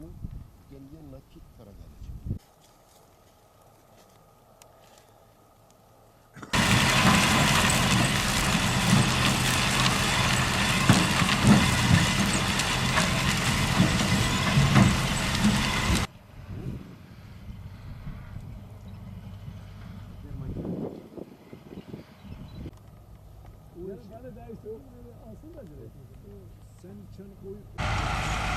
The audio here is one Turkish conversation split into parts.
masrafa gider 11 tonu geliyor nakit para gelecek. Yani daha işte alsın da direkt. Sen çanı koyup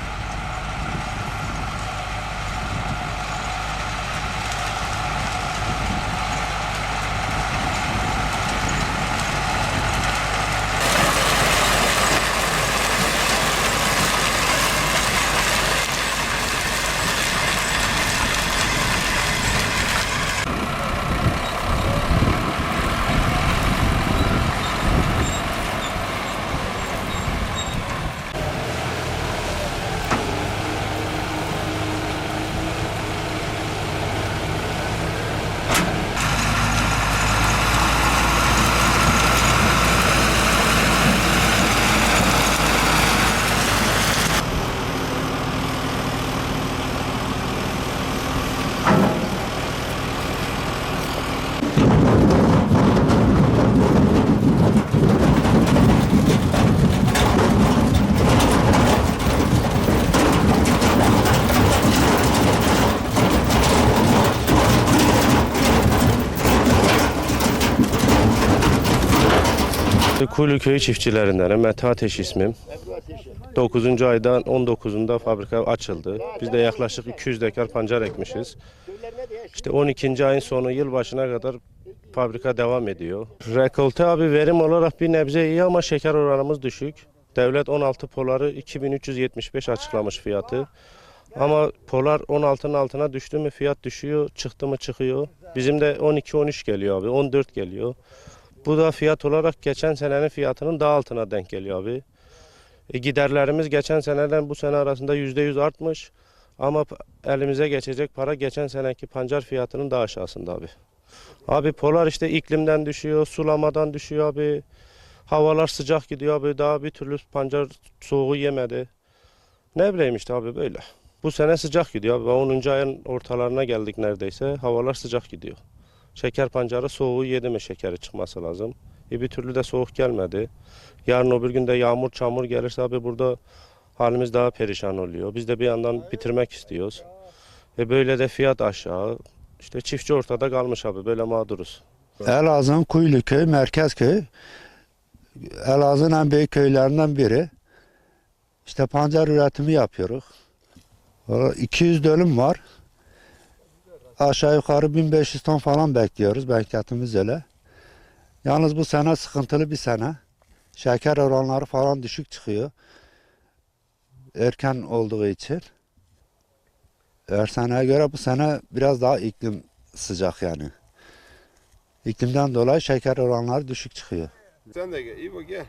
Kuyulu köyü çiftçilerindenim. Mete Ateş ismim. 9. aydan 19'unda fabrika açıldı. Biz de yaklaşık 200 dekar pancar ekmişiz. İşte 12. ayın sonu yılbaşına kadar fabrika devam ediyor. Rekolte abi verim olarak bir nebze iyi ama şeker oranımız düşük. Devlet 16 poları 2375 açıklamış fiyatı. Ama polar 16'nın altına düştü mü fiyat düşüyor, çıktı mı çıkıyor. Bizim de 12-13 geliyor abi, 14 geliyor. Bu da fiyat olarak geçen senenin fiyatının daha altına denk geliyor abi. E, giderlerimiz geçen seneden bu sene arasında %100 artmış. Ama elimize geçecek para geçen seneki pancar fiyatının daha aşağısında abi. Abi polar işte iklimden düşüyor, sulamadan düşüyor abi. Havalar sıcak gidiyor abi. Daha bir türlü pancar soğuğu yemedi. Ne bileyim işte abi böyle. Bu sene sıcak gidiyor abi. 10. ayın ortalarına geldik neredeyse. Havalar sıcak gidiyor. Şeker pancarı soğuğu yedi mi şekeri çıkması lazım. E bir türlü de soğuk gelmedi. Yarın öbür gün de yağmur çamur gelirse abi burada halimiz daha perişan oluyor. Biz de bir yandan bitirmek istiyoruz. E böyle de fiyat aşağı. İşte çiftçi ortada kalmış abi böyle mağduruz. Elazığ'ın Kuyulu köy, merkez köy. Elazığ'ın en büyük köylerinden biri. İşte pancar üretimi yapıyoruz. Valla 200 dönüm var. Aşağı yukarı 1500 ton falan bekliyoruz. Beklentimiz öyle. Yalnız bu sene sıkıntılı bir sene. Şeker oranları falan düşük çıkıyor. Erken olduğu için. Her seneye göre bu sene biraz daha iklim sıcak yani. İklimden dolayı şeker oranları düşük çıkıyor. Sen de gel. İyi bak gel.